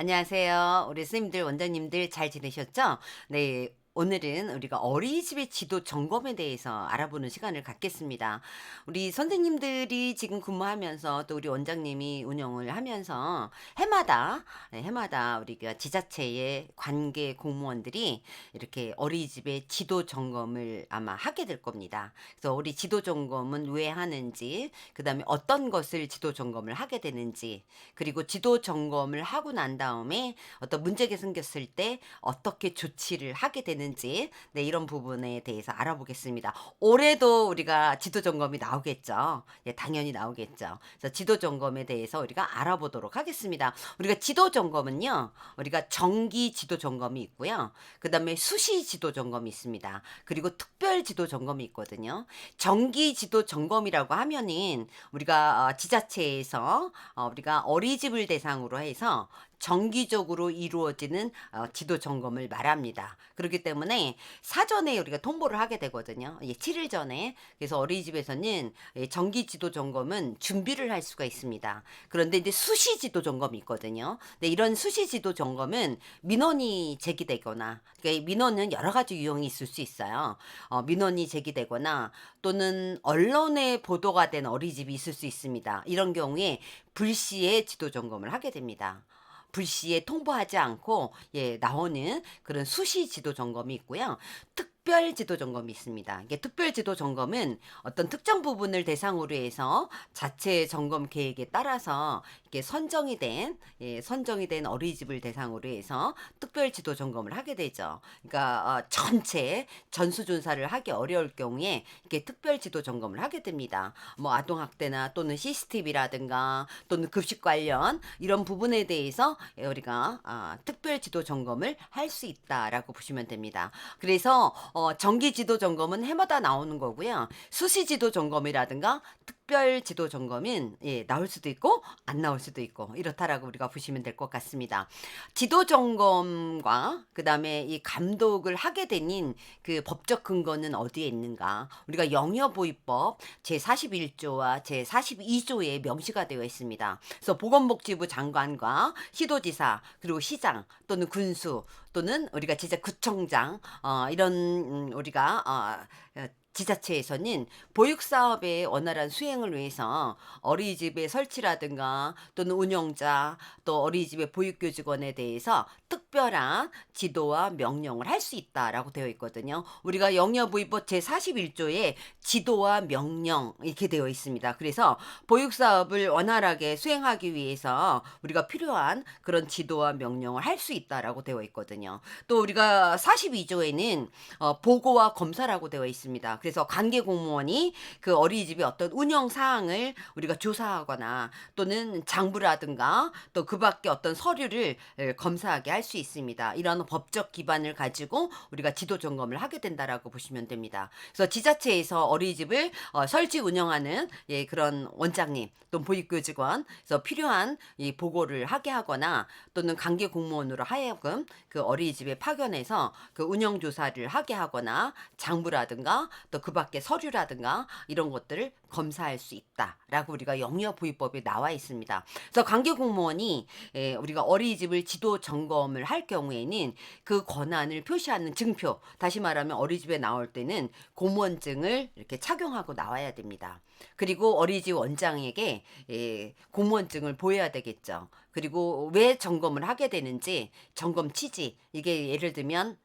안녕하세요. 우리 선생님들, 원장님들 잘 지내셨죠? 네. 오늘은 우리가 어린이집의 지도 점검에 대해서 알아보는 시간을 갖겠습니다. 우리 선생님들이 지금 근무하면서 또 우리 원장님이 운영을 하면서 해마다, 네, 해마다 우리가 지자체의 관계 공무원들이 이렇게 어린이집의 지도 점검을 아마 하게 될 겁니다. 그래서 우리 지도 점검은 왜 하는지, 그 다음에 어떤 것을 지도 점검을 하게 되는지, 그리고 지도 점검을 하고 난 다음에 어떤 문제가 생겼을 때 어떻게 조치를 하게 되는지 네, 이런 부분에 대해서 알아보겠습니다. 올해도 우리가 지도 점검이 나오겠죠. 예, 당연히 나오겠죠. 그래서 지도 점검에 대해서 우리가 알아보도록 하겠습니다. 우리가 지도 점검은요. 우리가 정기 지도 점검이 있고요. 그다음에 수시 지도 점검이 있습니다. 그리고 특별 지도 점검이 있거든요. 정기 지도 점검이라고 하면은 우리가 어, 지자체에서 어, 우리가 어린이집을 대상으로 해서 정기적으로 이루어지는 어, 지도 점검을 말합니다. 그렇기 때문에 사전에 우리가 통보를 하게 되거든요. 예, 7일 전에. 그래서 어린이집에서는 예, 정기 지도 점검은 준비를 할 수가 있습니다. 그런데 이제 수시 지도 점검이 있거든요. 근데 이런 수시 지도 점검은 민원이 제기되거나 그러니까 이 민원은 여러 가지 유형이 있을 수 있어요. 어, 민원이 제기되거나 또는 언론에 보도가 된 어린이집이 있을 수 있습니다. 이런 경우에 불시에 지도 점검을 하게 됩니다. 불시에 통보하지 않고 예 나오는 그런 수시 지도 점검이 있고요. 특별 지도 점검이 있습니다. 이게 특별 지도 점검은 어떤 특정 부분을 대상으로 해서 자체 점검 계획에 따라서 이게 선정이 된 예, 선정이 된 어린이집을 대상으로 해서 특별 지도 점검을 하게 되죠. 그러니까 어, 전체 전수 조사를 하기 어려울 경우에 이게 특별 지도 점검을 하게 됩니다. 뭐 아동 학대나 또는 CCTV라든가 또는 급식 관련 이런 부분에 대해서 예, 우리가 아, 특별 지도 점검을 할 수 있다라고 보시면 됩니다. 그래서 어, 정기 지도 점검은 해마다 나오는 거고요. 수시 지도 점검이라든가 특 별 지도 점검은 예, 나올 수도 있고 안 나올 수도 있고 이렇다라고 우리가 보시면 될 것 같습니다. 지도 점검과 그다음에 이 감독을 하게 되는 그 법적 근거는 어디에 있는가? 우리가 영여보위법 제41조와 제42조에 명시가 되어 있습니다. 그래서 보건복지부 장관과 시도지사 그리고 시장 또는 군수 또는 우리가 진짜 구청장 어, 이런 음, 우리가 어, 어, 지자체에서는 보육 사업의 원활한 수행을 위해서 어린이집의 설치라든가 또는 운영자 또 어린이집의 보육교직원에 대해서 특별한 지도와 명령을 할 수 있다라고 되어 있거든요. 우리가 영여부위법 제41조에 지도와 명령 이렇게 되어 있습니다. 그래서 보육 사업을 원활하게 수행하기 위해서 우리가 필요한 그런 지도와 명령을 할 수 있다라고 되어 있거든요. 또 우리가 42조에는 어, 보고와 검사라고 되어 있습니다. 그래서 관계 공무원이 그 어린이집의 어떤 운영 사항을 우리가 조사하거나 또는 장부라든가 또 그밖에 어떤 서류를 에, 검사하게 할 수 있습니다. 이런 법적 기반을 가지고 우리가 지도 점검을 하게 된다라고 보시면 됩니다. 그래서 지자체에서 어린이집을 어, 설치 운영하는 예, 그런 원장님 또는 보육교 직원 그래서 필요한 이 보고를 하게 하거나 또는 관계 공무원으로 하여금 그 어린이집에 파견해서 그 운영 조사를 하게 하거나 장부라든가 또 그 밖에 서류라든가 이런 것들을 검사할 수 있다라고 우리가 영유아보육법에 나와 있습니다. 그래서 관계 공무원이 에, 우리가 어린이집을 지도 점검을 할 경우에는 그 권한을 표시하는 증표, 다시 말하면 어린이집에 나올 때는 공무원증을 이렇게 착용하고 나와야 됩니다. 그리고 어린이집 원장에게 에, 공무원증을 보여야 되겠죠. 그리고 왜 점검을 하게 되는지 점검 취지 이게 예를 들면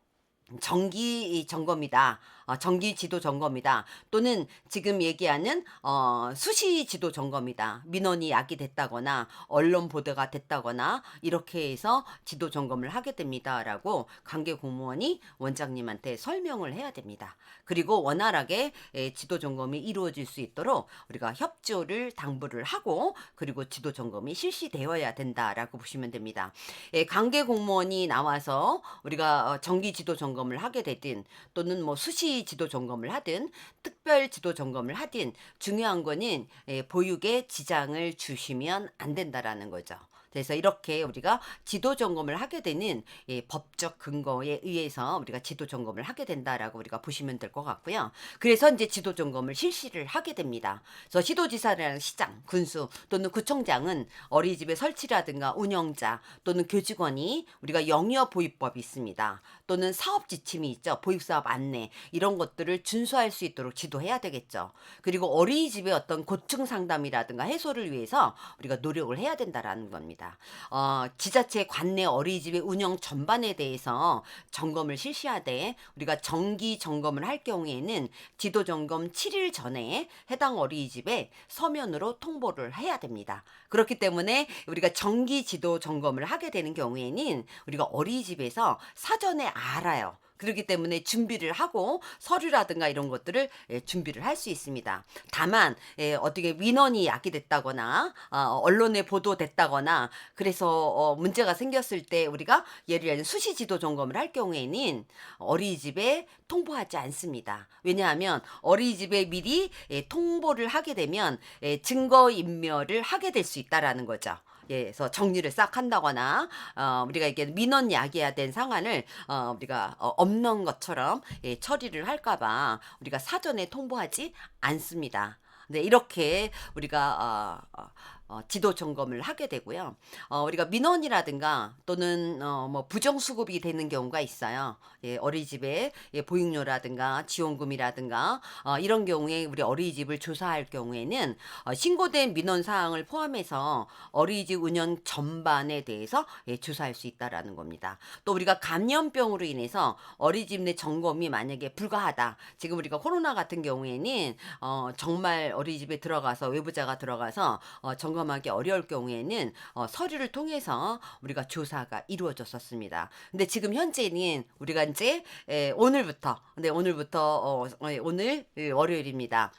정기 점검이다. 어, 정기 지도 점검이다. 또는 지금 얘기하는 어, 수시 지도 점검이다. 민원이 야기됐다거나 언론 보도가 됐다거나 이렇게 해서 지도 점검을 하게 됩니다라고 관계 공무원이 원장님한테 설명을 해야 됩니다. 그리고 원활하게 에, 지도 점검이 이루어질 수 있도록 우리가 협조를 당부를 하고 그리고 지도 점검이 실시되어야 된다라고 보시면 됩니다. 예, 관계 공무원이 나와서 우리가 어, 정기 지도 점검 점검을 하게 되든 또는 뭐 수시 지도 점검을 하든 특별 지도 점검을 하든 중요한 거는 예, 보육에 지장을 주시면 안 된다라는 거죠. 그래서 이렇게 우리가 지도 점검을 하게 되는 예, 법적 근거에 의해서 우리가 지도 점검을 하게 된다라고 우리가 보시면 될 것 같고요. 그래서 이제 지도 점검을 실시를 하게 됩니다. 그래서 시도지사라는 시장, 군수 또는 구청장은 어린이집의 설치라든가 운영자 또는 교직원이 우리가 영유아 보육법이 있습니다. 또는 사업 지침이 있죠. 보육사업 안내 이런 것들을 준수할 수 있도록 지도해야 되겠죠. 그리고 어린이집의 어떤 고충 상담이라든가 해소를 위해서 우리가 노력을 해야 된다라는 겁니다. 어, 지자체 관내 어린이집의 운영 전반에 대해서 점검을 실시하되 우리가 정기 점검을 할 경우에는 지도 점검 7일 전에 해당 어린이집에 서면으로 통보를 해야 됩니다. 그렇기 때문에 우리가 정기 지도 점검을 하게 되는 경우에는 우리가 어린이집에서 사전에 알아요. 그렇기 때문에 준비를 하고 서류라든가 이런 것들을 예, 준비를 할 수 있습니다. 다만 예, 어떻게 민원이 야기됐다거나 어, 언론에 보도됐다거나 그래서 어, 문제가 생겼을 때 우리가 예를 들면 수시 지도 점검을 할 경우에는 어린이집에 통보하지 않습니다. 왜냐하면 어린이집에 미리 예, 통보를 하게 되면 예, 증거 인멸을 하게 될 수 있다라는 거죠. 예, 그래서 정리를 싹 한다거나 어, 우리가 이게 민원 야기해야 된 상황을 어, 우리가 어, 없는 것처럼 예, 처리를 할까봐 우리가 사전에 통보하지 않습니다. 네, 이렇게 우리가 어, 어, 어, 지도 점검을 하게 되고요. 어, 우리가 민원이라든가 또는 어, 뭐 부정 수급이 되는 경우가 있어요. 예, 어린이집에 예, 보육료라든가 지원금이라든가 어, 이런 경우에 우리 어린이집을 조사할 경우에는 어, 신고된 민원 사항을 포함해서 어린이집 운영 전반에 대해서 예, 조사할 수 있다라는 겁니다. 또 우리가 감염병으로 인해서 어린이집 내 점검이 만약에 불가하다. 지금 우리가 코로나 같은 경우에는 어, 정말 어린이집에 들어가서 외부자가 들어가서 어, 점 검하기 어려울 경우에는 어, 서류를 통해서 우리가 조사가 이루어졌었습니다. 근데 지금 현재는 우리가 이제 에, 오늘부터 근데 오늘부터 어, 어, 오늘 예, 월요일입니다.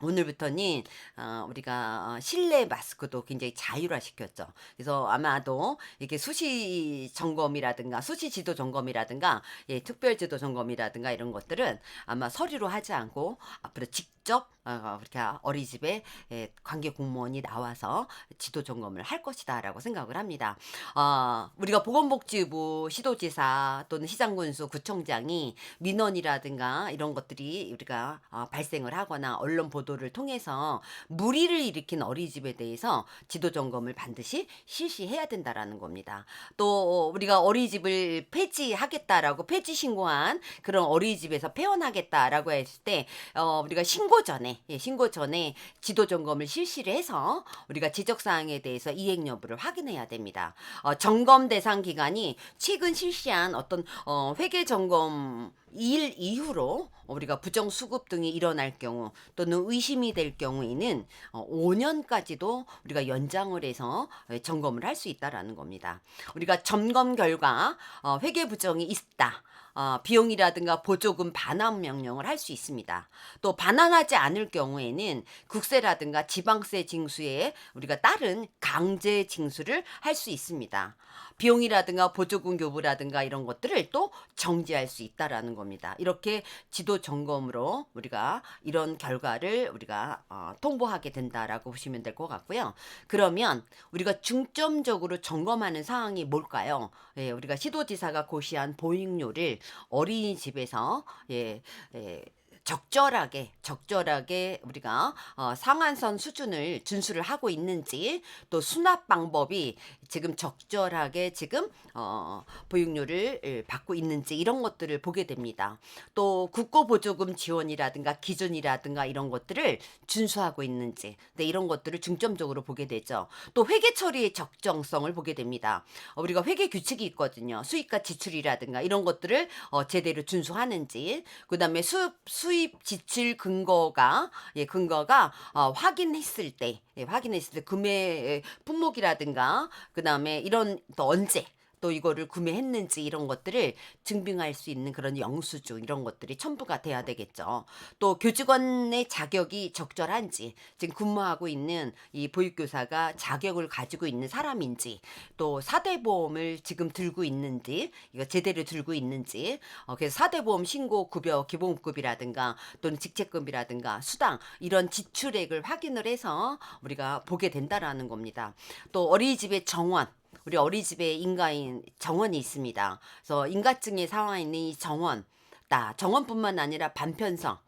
오늘부터는 어, 우리가 어, 실내 마스크도 굉장히 자율화 시켰죠. 그래서 아마도 이렇게 수시 점검이라든가 수시 지도 점검이라든가 예, 특별 지도 점검이라든가 이런 것들은 아마 서류로 하지 않고 앞으로 직 접 어, 그렇게 어린이집에 예, 관계 공무원이 나와서 지도 점검을 할 것이다라고 생각을 합니다. 어, 우리가 보건복지부 시도지사 또는 시장군수 구청장이 민원이라든가 이런 것들이 우리가 어, 발생을 하거나 언론 보도를 통해서 무리를 일으킨 어린이집에 대해서 지도 점검을 반드시 실시해야 된다라는 겁니다. 또 우리가 어린이집을 폐지하겠다라고 폐지 신고한 그런 어린이집에서 폐원하겠다라고 했을 때 어, 우리가 신고 전에 예, 신고 전에 지도 점검을 실시를 해서 우리가 지적 사항에 대해서 이행 여부를 확인해야 됩니다. 어, 점검 대상 기간이 최근 실시한 어떤 어, 회계 점검 일 이후로 우리가 부정 수급 등이 일어날 경우 또는 의심이 될 경우에는 어, 5년까지도 우리가 연장을 해서 예, 점검을 할 수 있다라는 겁니다. 우리가 점검 결과 어, 회계 부정이 있다. 어, 비용이라든가 보조금 반환 명령을 할 수 있습니다. 또 반환하지 않을 경우에는 국세라든가 지방세 징수에 우리가 따른 강제 징수를 할 수 있습니다. 비용이라든가 보조금 교부라든가 이런 것들을 또 정지할 수 있다라는 겁니다. 이렇게 지도 점검으로 우리가 이런 결과를 우리가 어, 통보하게 된다라고 보시면 될 것 같고요. 그러면 우리가 중점적으로 점검하는 사항이 뭘까요? 예, 우리가 시도지사가 고시한 보육료를 어린이집에서 예, 예, 적절하게 적절하게 우리가 어, 상한선 수준을 준수를 하고 있는지 또 수납 방법이 지금 적절하게 지금 어, 보육료를 예, 받고 있는지 이런 것들을 보게 됩니다. 또 국고 보조금 지원이라든가 기준이라든가 이런 것들을 준수하고 있는지 네, 이런 것들을 중점적으로 보게 되죠. 또 회계 처리의 적정성을 보게 됩니다. 어, 우리가 회계 규칙이 있거든요. 수익과 지출이라든가 이런 것들을 어, 제대로 준수하는지 그다음에 수 수입 지출 근거가 예 근거가 어, 확인했을 때 예, 확인했을 때 금액 품목이라든가 그다음에 이런 또 언제 또 이거를 구매했는지 이런 것들을 증빙할 수 있는 그런 영수증 이런 것들이 첨부가 돼야 되겠죠. 또 교직원의 자격이 적절한지 지금 근무하고 있는 이 보육교사가 자격을 가지고 있는 사람인지 또 사대보험을 지금 들고 있는지 이거 제대로 들고 있는지 어, 그래서 사대보험 신고 급여 기본급이라든가 또는 직책금이라든가 수당 이런 지출액을 확인을 해서 우리가 보게 된다라는 겁니다. 또 어린이집의 정원 우리 어린이집에 인가인 정원이 있습니다. 그래서 인가증에 나와 있는 이 정원, 나 정원뿐만 아니라 반편성,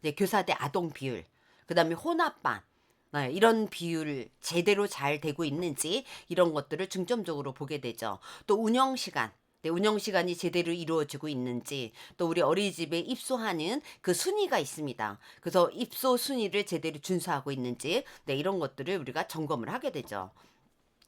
이제 교사대 아동 비율, 그 다음에 혼합반. 네, 이런 비율 제대로 잘 되고 있는지 이런 것들을 중점적으로 보게 되죠. 또 운영 시간, 네, 운영 시간이 제대로 이루어지고 있는지 또 우리 어린이집에 입소하는 그 순위가 있습니다. 그래서 입소 순위를 제대로 준수하고 있는지 네, 이런 것들을 우리가 점검을 하게 되죠.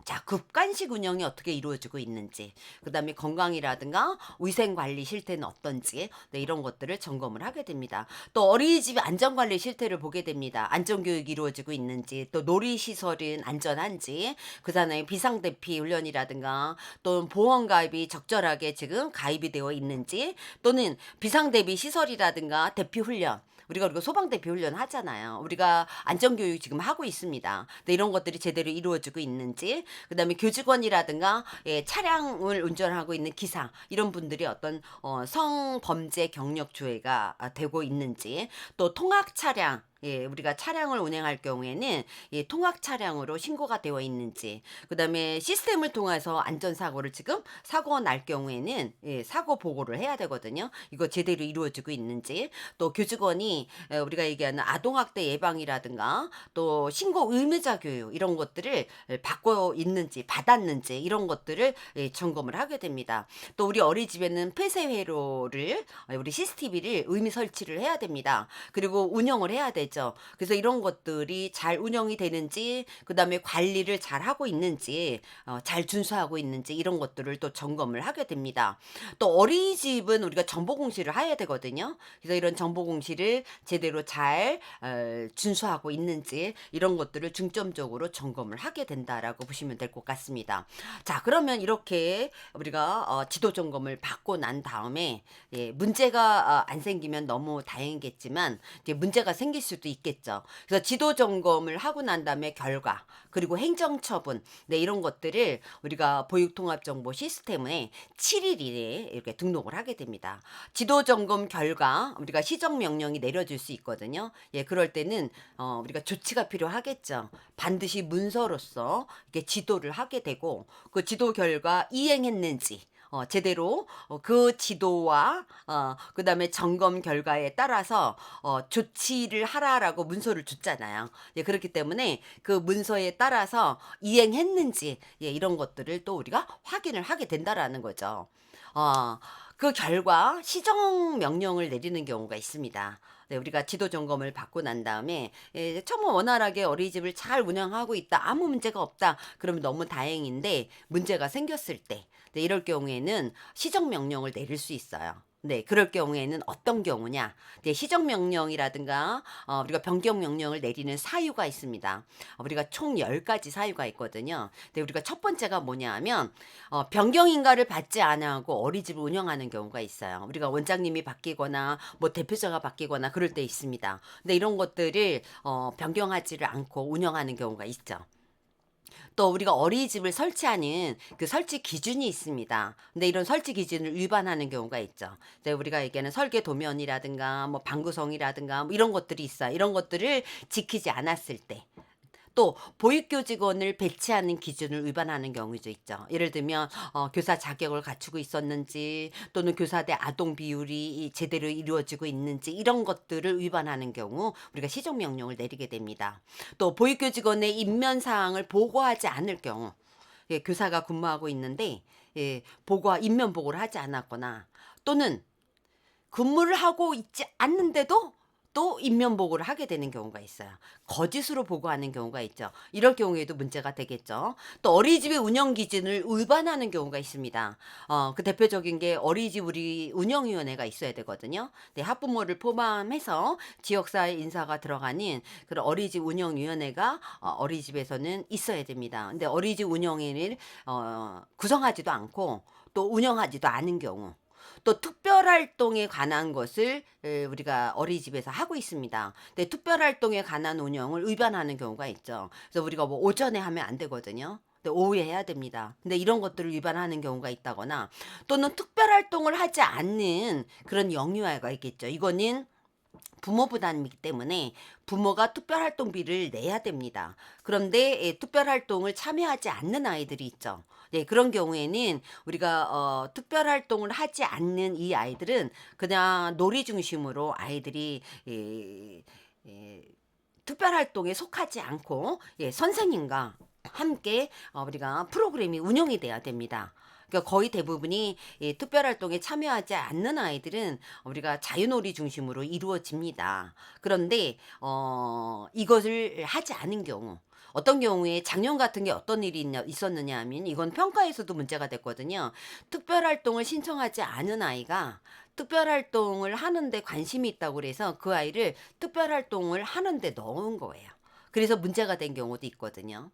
자, 급간식 운영이 어떻게 이루어지고 있는지, 그 다음에 건강이라든가 위생관리 실태는 어떤지, 네, 이런 것들을 점검을 하게 됩니다. 또 어린이집 안전관리 실태를 보게 됩니다. 안전교육이 이루어지고 있는지, 또 놀이시설은 안전한지, 그 다음에 비상대피 훈련이라든가, 또는 보험가입이 적절하게 지금 가입이 되어 있는지, 또는 비상대비 시설이라든가 대피 훈련, 우리가 그리고 소방대피 훈련 하잖아요. 우리가 안전교육 지금 하고 있습니다. 근데 이런 것들이 제대로 이루어지고 있는지, 그 다음에 교직원이라든가 예, 차량을 운전하고 있는 기사 이런 분들이 어떤 어, 성범죄 경력 조회가 아, 되고 있는지, 또 통학 차량 예, 우리가 차량을 운행할 경우에는 예, 통학 차량으로 신고가 되어 있는지, 그 다음에 시스템을 통해서 안전사고를 지금 사고가 날 경우에는 예, 사고 보고를 해야 되거든요. 이거 제대로 이루어지고 있는지, 또 교직원이 에, 우리가 얘기하는 아동학대 예방이라든가 또 신고 의무자 교육 이런 것들을 에, 받고 있는지, 받았는지 이런 것들을 예, 점검을 하게 됩니다. 또 우리 어린이집에는 폐쇄회로를 어, 우리 CCTV를 의미 설치를 해야 됩니다. 그리고 운영을 해야 되죠. 그래서 이런 것들이 잘 운영이 되는지, 그 다음에 관리를 잘 하고 있는지, 어, 잘 준수하고 있는지 이런 것들을 또 점검을 하게 됩니다. 또 어린이집은 우리가 정보 공시를 해야 되거든요. 그래서 이런 정보 공시를 제대로 잘 어, 준수하고 있는지 이런 것들을 중점적으로 점검을 하게 된다라고 보시면 될 것 같습니다. 자, 그러면 이렇게 우리가 어, 지도 점검을 받고 난 다음에 예, 문제가 어, 안 생기면 너무 다행이겠지만 이제 문제가 생길 수도 있겠죠. 그래서 지도 점검을 하고 난 다음에 결과 그리고 행정 처분 네, 이런 것들을 우리가 보육 통합 정보 시스템에 7일 이내에 이렇게 등록을 하게 됩니다. 지도 점검 결과 우리가 시정 명령이 내려질 수 있거든요. 예, 그럴 때는 어, 우리가 조치가 필요하겠죠. 반드시 문서로서 이렇게 지도를 하게 되고 그 지도 결과 이행했는지 어, 제대로 어, 그 지도와 어, 그 다음에 점검 결과에 따라서 어, 조치를 하라라고 문서를 줬잖아요. 예, 그렇기 때문에 그 문서에 따라서 이행했는지 예, 이런 것들을 또 우리가 확인을 하게 된다라는 거죠. 어, 그 결과 시정 명령을 내리는 경우가 있습니다. 네, 우리가 지도 점검을 받고 난 다음에 예, 처음 원활하게 어린이집을 잘 운영하고 있다. 아무 문제가 없다. 그러면 너무 다행인데 문제가 생겼을 때 네, 이럴 경우에는 시정 명령을 내릴 수 있어요. 네, 그럴 경우에는 어떤 경우냐? 네, 시정 명령이라든가 어, 우리가 변경 명령을 내리는 사유가 있습니다. 어, 우리가 총 10가지 사유가 있거든요. 근데 우리가 첫 번째가 뭐냐하면 어, 변경 인가를 받지 않고 어린이집을 운영하는 경우가 있어요. 우리가 원장님이 바뀌거나 뭐 대표자가 바뀌거나 그럴 때 있습니다. 근데 이런 것들을 어, 변경하지를 않고 운영하는 경우가 있죠. 또 우리가 어린이집을 설치하는 그 설치 기준이 있습니다. 근데 이런 설치 기준을 위반하는 경우가 있죠. 이제 우리가 얘기하는 설계 도면이라든가 뭐 방구성이라든가 뭐 이런 것들이 있어요. 이런 것들을 지키지 않았을 때. 또 보육교 직원을 배치하는 기준을 위반하는 경우도 있죠. 예를 들면 어, 교사 자격을 갖추고 있었는지 또는 교사대 아동 비율이 제대로 이루어지고 있는지 이런 것들을 위반하는 경우 우리가 시정 명령을 내리게 됩니다. 또 보육교 직원의 인면 사항을 보고하지 않을 경우 예, 교사가 근무하고 있는데 예, 보고 인면 보고를 하지 않았거나 또는 근무를 하고 있지 않는데도 또 인면 보고를 하게 되는 경우가 있어요. 거짓으로 보고하는 경우가 있죠. 이럴 경우에도 문제가 되겠죠. 또 어린이집의 운영 기준을 위반하는 경우가 있습니다. 어, 그 대표적인 게 어린이집 우리 운영위원회가 있어야 되거든요. 네, 학부모를 포함해서 지역사회 인사가 들어가는 그런 어린이집 운영위원회가 어, 어린이집에서는 있어야 됩니다. 근데 어린이집 운영위를 어, 구성하지도 않고 또 운영하지도 않은 경우 또 특별활동에 관한 것을 에, 우리가 어린이집에서 하고 있습니다. 근데 특별활동에 관한 운영을 위반하는 경우가 있죠. 그래서 우리가 뭐 오전에 하면 안 되거든요. 근데 오후에 해야 됩니다. 근데 이런 것들을 위반하는 경우가 있다거나 또는 특별활동을 하지 않는 그런 영유아가 있겠죠. 이거는 부모 부담이기 때문에 부모가 특별활동비를 내야 됩니다. 그런데 예, 특별활동을 참여하지 않는 아이들이 있죠. 네, 그런 경우에는 우리가 어, 특별 활동을 하지 않는 이 아이들은 그냥 놀이 중심으로 아이들이 예, 예, 특별 활동에 속하지 않고 예, 선생님과 함께 어, 우리가 프로그램이 운영이 돼야 됩니다. 그러니까 거의 대부분이 이 특별 활동에 참여하지 않는 아이들은 우리가 자유놀이 중심으로 이루어집니다. 그런데 어, 이것을 하지 않은 경우 어떤 경우에 작년 같은 게 어떤 일이 있냐, 있었느냐 하면 이건 평가에서도 문제가 됐거든요. 특별활동을 신청하지 않은 아이가 특별활동을 하는데 관심이 있다고 그래서 그 아이를 특별활동을 하는데 넣은 거예요. 그래서 문제가 된 경우도 있거든요.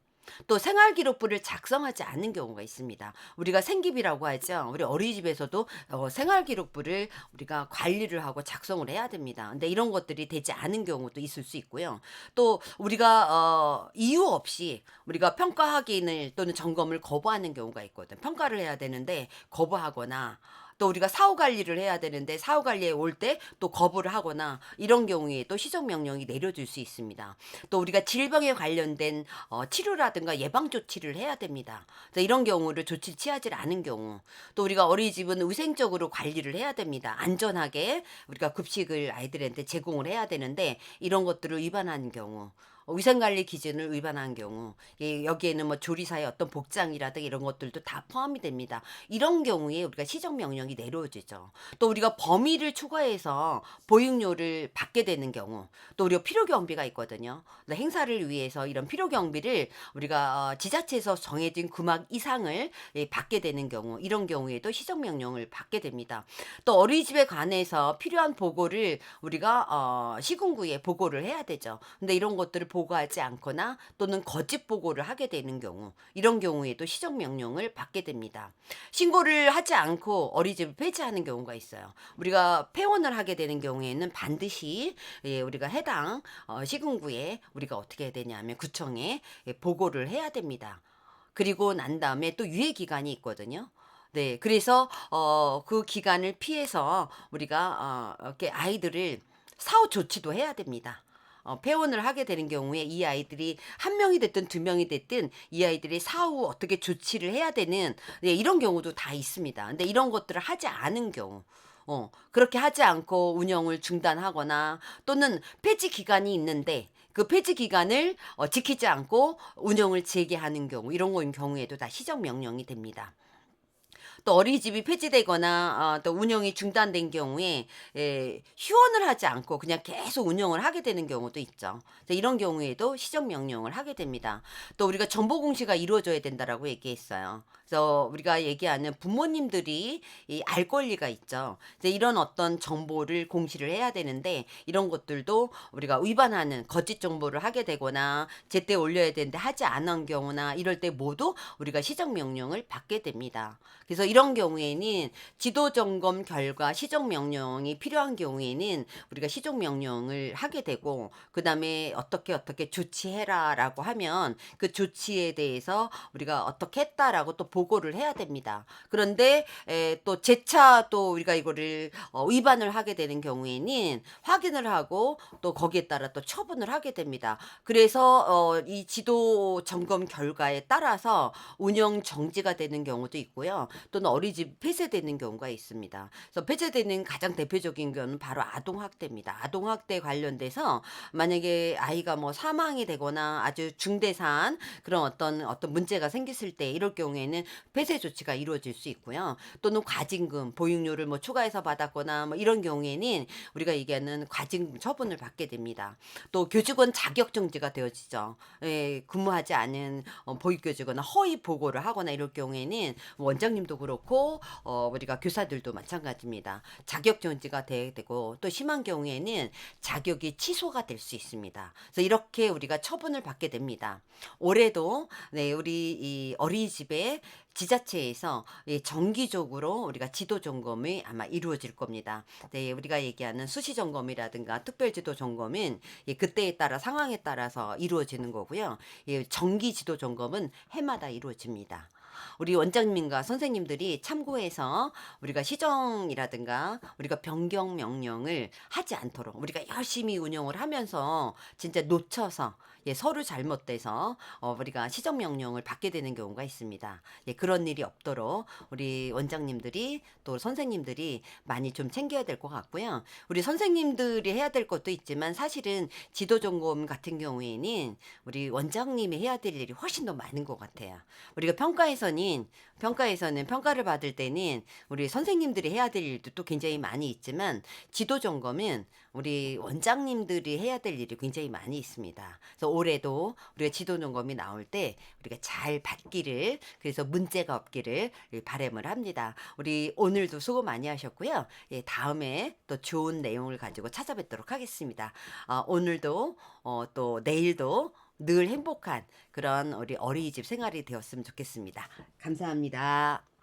또 생활기록부를 작성하지 않는 경우가 있습니다. 우리가 생기비라고 하죠. 우리 어린이집에서도 어, 생활기록부를 우리가 관리를 하고 작성을 해야 됩니다. 근데 이런 것들이 되지 않은 경우도 있을 수 있고요. 또 우리가 어, 이유 없이 우리가 평가 확인을 또는 점검을 거부하는 경우가 있거든. 평가를 해야 되는데 거부하거나 또 우리가 사후 관리를 해야 되는데 사후 관리에 올 때 또 거부를 하거나 이런 경우에 또 시정 명령이 내려질 수 있습니다. 또 우리가 질병에 관련된 어, 치료라든가 예방 조치를 해야 됩니다. 그래서 이런 경우를 조치 취하지 않은 경우 또 우리가 어린이집은 위생적으로 관리를 해야 됩니다. 안전하게 우리가 급식을 아이들한테 제공을 해야 되는데 이런 것들을 위반하는 경우 어, 위생관리 기준을 위반한 경우 예, 여기에는 뭐 조리사의 어떤 복장이라든가 이런 것들도 다 포함이 됩니다. 이런 경우에 우리가 시정 명령이 내려지죠. 또 우리가 범위를 초과해서 보육료를 받게 되는 경우 또 우리가 필요 경비가 있거든요. 행사를 위해서 이런 필요 경비를 우리가 어, 지자체에서 정해진 금액 이상을 예, 받게 되는 경우 이런 경우에도 시정 명령을 받게 됩니다. 또 어린이집에 관해서 필요한 보고를 우리가 어, 시군구에 보고를 해야 되죠. 근데 이런 것들을 보고하지 않거나 또는 거짓 보고를 하게 되는 경우 이런 경우에도 시정 명령을 받게 됩니다. 신고를 하지 않고 어린이집을 폐지하는 경우가 있어요. 우리가 폐원을 하게 되는 경우에는 반드시 예, 우리가 해당 어, 시군구에 우리가 어떻게 해야 되냐면 구청에 예, 보고를 해야 됩니다. 그리고 난 다음에 또 유예 기간이 있거든요. 네, 그래서 어, 그 기간을 피해서 우리가 어, 이렇게 아이들을 사후 조치도 해야 됩니다. 어, 폐원을 하게 되는 경우에 이 아이들이 한 명이 됐든 두 명이 됐든 이 아이들이 사후 어떻게 조치를 해야 되는 네, 이런 경우도 다 있습니다. 근데 이런 것들을 하지 않은 경우 어, 그렇게 하지 않고 운영을 중단하거나 또는 폐지 기간이 있는데 그 폐지 기간을 어, 지키지 않고 운영을 재개하는 경우 이런 경우에도 다 시정 명령이 됩니다. 또 어린이집이 폐지되거나 어, 또 운영이 중단된 경우에 에, 휴원을 하지 않고 그냥 계속 운영을 하게 되는 경우도 있죠. 이런 경우에도 시정 명령을 하게 됩니다. 또 우리가 정보 공시가 이루어져야 된다라고 얘기했어요. 그래서 우리가 얘기하는 부모님들이 이알 권리가 있죠. 이제 이런 어떤 정보를 공시를 해야 되는데 이런 것들도 우리가 위반하는 거짓 정보를 하게 되거나 제때 올려야 되는데 하지 않은 경우나 이럴 때 모두 우리가 시정 명령을 받게 됩니다. 그래서 이런 경우에는 지도 점검 결과 시정 명령이 필요한 경우에는 우리가 시정 명령을 하게 되고 그다음에 어떻게 어떻게 조치해라라고 하면 그 조치에 대해서 우리가 어떻게 했다라고 또 보고를 해야 됩니다. 그런데 에, 또 재차 또 우리가 이거를 어, 위반을 하게 되는 경우에는 확인을 하고 또 거기에 따라 또 처분을 하게 됩니다. 그래서 어, 이 지도 점검 결과에 따라서 운영 정지가 되는 경우도 있고요. 또 또는 어린이집 폐쇄되는 경우가 있습니다. 그래서 폐쇄되는 가장 대표적인 경우는 바로 아동 학대입니다. 아동 학대 관련돼서 만약에 아이가 뭐 사망이 되거나 아주 중대사안 그런 어떤 어떤 문제가 생겼을 때 이럴 경우에는 폐쇄 조치가 이루어질 수 있고요. 또는 과징금, 보육료를 뭐 추가해서 받았거나 뭐 이런 경우에는 우리가 얘기하는 과징금 처분을 받게 됩니다. 또 교직원 자격 정지가 되어지죠. 예, 근무하지 않은 어, 보육교직원은 허위 보고를 하거나 이럴 경우에는 원장님도 그렇고 어, 우리가 교사들도 마찬가지입니다. 자격 정지가 돼- 되고 또 심한 경우에는 자격이 취소가 될 수 있습니다. 그래서 이렇게 우리가 처분을 받게 됩니다. 올해도 네, 우리 이 어린이집에 지자체에서 예, 정기적으로 우리가 지도 점검이 아마 이루어질 겁니다. 네, 우리가 얘기하는 수시 점검이라든가 특별 지도 점검은 예, 그때에 따라 상황에 따라서 이루어지는 거고요. 예, 정기 지도 점검은 해마다 이루어집니다. 우리 원장님과 선생님들이 참고해서 우리가 시정이라든가 우리가 변경 명령을 하지 않도록 우리가 열심히 운영을 하면서 진짜 놓쳐서 예, 서로 잘못돼서 어, 우리가 시정 명령을 받게 되는 경우가 있습니다. 예, 그런 일이 없도록 우리 원장님들이 또 선생님들이 많이 좀 챙겨야 될 것 같고요. 우리 선생님들이 해야 될 것도 있지만 사실은 지도 점검 같은 경우에는 우리 원장님이 해야 될 일이 훨씬 더 많은 것 같아요. 우리가 평가에서는 평가에서는 평가를 받을 때는 우리 선생님들이 해야 될 일도 또 굉장히 많이 있지만 지도 점검은 우리 원장님들이 해야 될 일이 굉장히 많이 있습니다. 그래서 올해도 우리가 지도 점검이 나올 때 우리가 잘 받기를 그래서 문제가 없기를 바람을 합니다. 우리 오늘도 수고 많이 하셨고요. 예, 다음에 또 좋은 내용을 가지고 찾아뵙도록 하겠습니다. 아, 오늘도 어, 또 내일도 늘 행복한 그런 우리 어린이집 생활이 되었으면 좋겠습니다. 감사합니다.